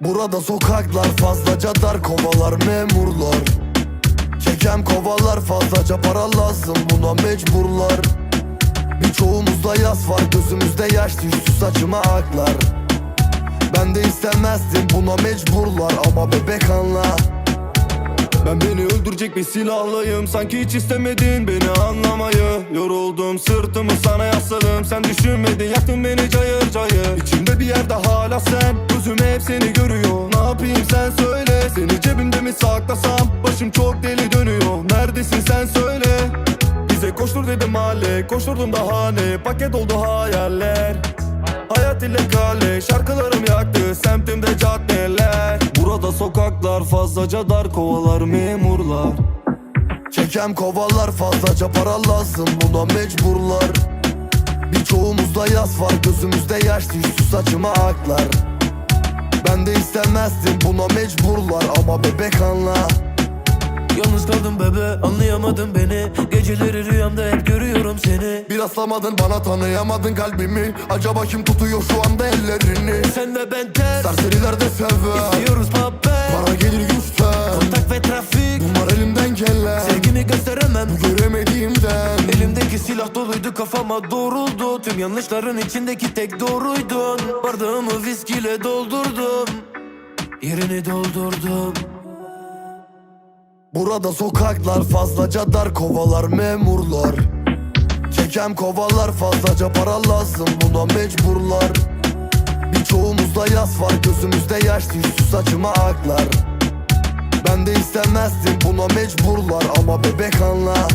Burada sokaklar fazlaca dar kovalar memurlar. Kekem kovalar fazlaca para lazım buna mecburlar. Birçoğumuzda yas var gözümüzde yaş düştü saçıma aklar. Ben de istemezdim buna mecburlar ama bebek anla Ben beni öldürecek bir silahlayım Sanki hiç istemedin beni anlamayı. Yoruldum sırtımı sana yasladım. Sen düşünmedin yaktın beni cayır cayır. İçimde bir yerde hala sen. Gözüm hep seni görüyor. Ne yapayım sen söyle. Seni cebimde mi saklasam? Başım çok deli dönüyor. Neredesin sen söyle. Bize koştur dedim mahalle. Koşturdum daha ne Paket oldu hayaller. Hayat ile kale. Şarkılarım yaktı. Semtimde caddeler. Burada sokaklar fazlaca dar kovalar memurlar. Kekem kovalar fazlaca para lazım buna mecburlar. Birçoğumuzda yas var gözümüzde yaş düştü saçıma aklar. Ben de istemezdim buna mecburlar ama bebek anla. Yalnız kaldım bebe anlayamadın beni. Geceleri rüyamda hep görüyorum seni. Bir aslamadın bana tanıyamadın kalbimi. Acaba kim tutuyor şu anda ellerini? Sen ve ben ters Serseriler de sever. İstiyoruz silah doluydu kafama doğruldu. Tüm yanlışların içindeki tek doğruydun Bardağımı viskiyle doldurdum Yerini doldurdum. Burada sokaklar fazlaca dar kovalar memurlar. Kekem kovalar fazlaca para lazım buna mecburlar. Birçoğumuzda yas var gözümüzde yaş düştü saçıma aklar. Ben de istemezdim buna mecburlar. Ama bebek anla